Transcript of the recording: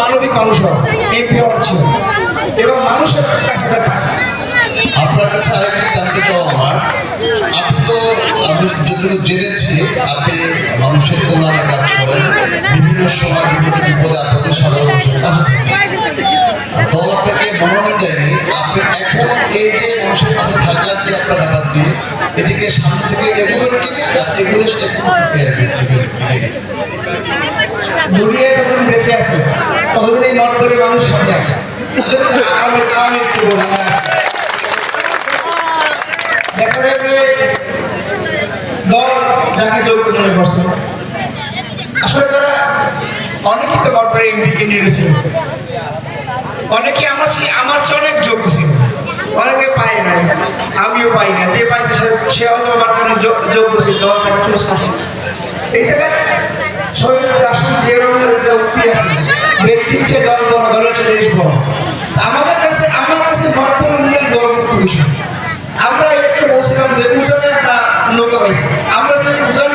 মানবিক মানুষ হওয়া এমপি ছিল এবং মানুষের কাছে আপনার কাছে আরেকটি জানতে চাও আমার। আপনি তো, আমি যতটুকু জেনেছি, আপনি মানুষের কল্যাণে কাজ করেন, বিভিন্ন সময় বিভিন্ন বিপদে আপনাদের সাধারণ মানুষের থাকেন। দল আপনাকে মনোনয়ন দেয়নি, আপনি এখন এই যে মানুষের পাশে থাকার যে আপনার ব্যাপারটি, এটিকে সামনে থেকে এগোবেন কিনা? এগুলো সেটা কোন মানুষ সাথে আছে। আমি আমি একটু বলি দেখা যায় যে দল যাকে যোগ্য করছে। আসলে তারা অনেকেই তো নটবরে এমপি ক্যান্ডিডেট ছিল। অনেকে আমার চেয়ে আমার চেয়ে অনেক যোগ্য ছিল। অনেকে পায় নাই, আমিও পাই না যে পাইছে সে- হয়তো আমার যোগ্য ছিল এই জায়গায় দল বড় দেশ বড়। আমাদের কাছে, আমার কাছে ভরপুর উন্নয়ন বড় মুখ্য বিষয়। আমরা একটু বলছিলাম যে ওজনে আমরা নৌকা পাইছি আমরা যে ওজন